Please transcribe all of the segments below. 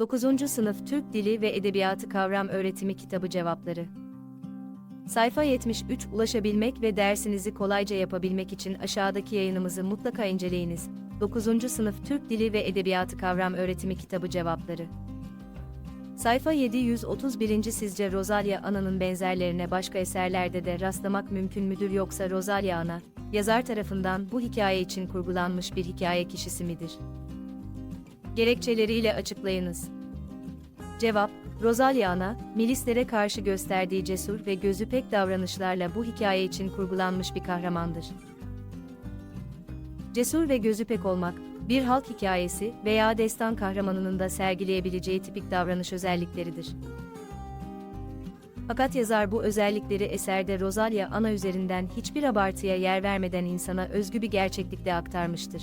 9. Sınıf Türk Dili ve Edebiyatı Kavram Öğretimi Kitabı Cevapları Sayfa 73 Ulaşabilmek ve dersinizi kolayca yapabilmek için aşağıdaki yayınımızı mutlaka inceleyiniz. 9. Sınıf Türk Dili ve Edebiyatı Kavram Öğretimi Kitabı Cevapları Sayfa 731. Sizce Rosalia Ana'nın benzerlerine başka eserlerde de rastlamak mümkün müdür yoksa Rosalia Ana, yazar tarafından bu hikaye için kurgulanmış bir hikaye kişisi midir? Gerekçeleriyle açıklayınız. Cevap, Rosalia Ana, milislere karşı gösterdiği cesur ve gözü pek davranışlarla bu hikaye için kurgulanmış bir kahramandır. Cesur ve gözü pek olmak, bir halk hikayesi veya destan kahramanının da sergileyebileceği tipik davranış özellikleridir. Fakat yazar bu özellikleri eserde Rosalia Ana üzerinden hiçbir abartıya yer vermeden insana özgü bir gerçeklikle aktarmıştır.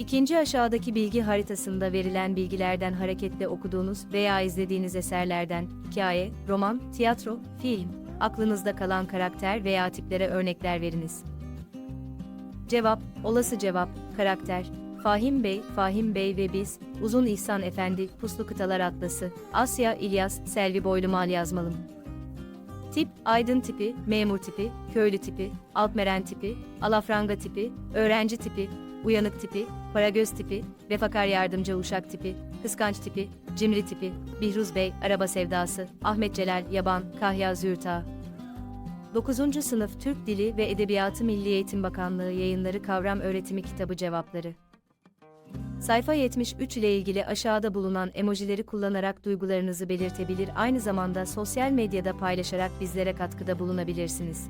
İkinci aşağıdaki bilgi haritasında verilen bilgilerden hareketle okuduğunuz veya izlediğiniz eserlerden, hikaye, roman, tiyatro, film, aklınızda kalan karakter veya tiplere örnekler veriniz. Cevap, olası cevap, karakter, Fahim Bey, Fahim Bey ve biz, Uzun İhsan Efendi, Puslu Kıtalar Atlası, Asya İlyas, Selvi Boylu Mal yazmalım. Tip, aydın tipi, memur tipi, köylü tipi, altmeren tipi, alafranga tipi, öğrenci tipi, uyanık tipi, paragöz tipi, vefakar yardımcı uşak tipi, kıskanç tipi, cimri tipi, Bihruz Bey, araba sevdası, Ahmet Celal, yaban, Kahya Zürta. 9. Sınıf Türk Dili ve Edebiyatı Milli Eğitim Bakanlığı yayınları Kavram Öğretimi Kitabı Cevapları Sayfa 73 ile ilgili aşağıda bulunan emojileri kullanarak duygularınızı belirtebilir aynı zamanda sosyal medyada paylaşarak bizlere katkıda bulunabilirsiniz.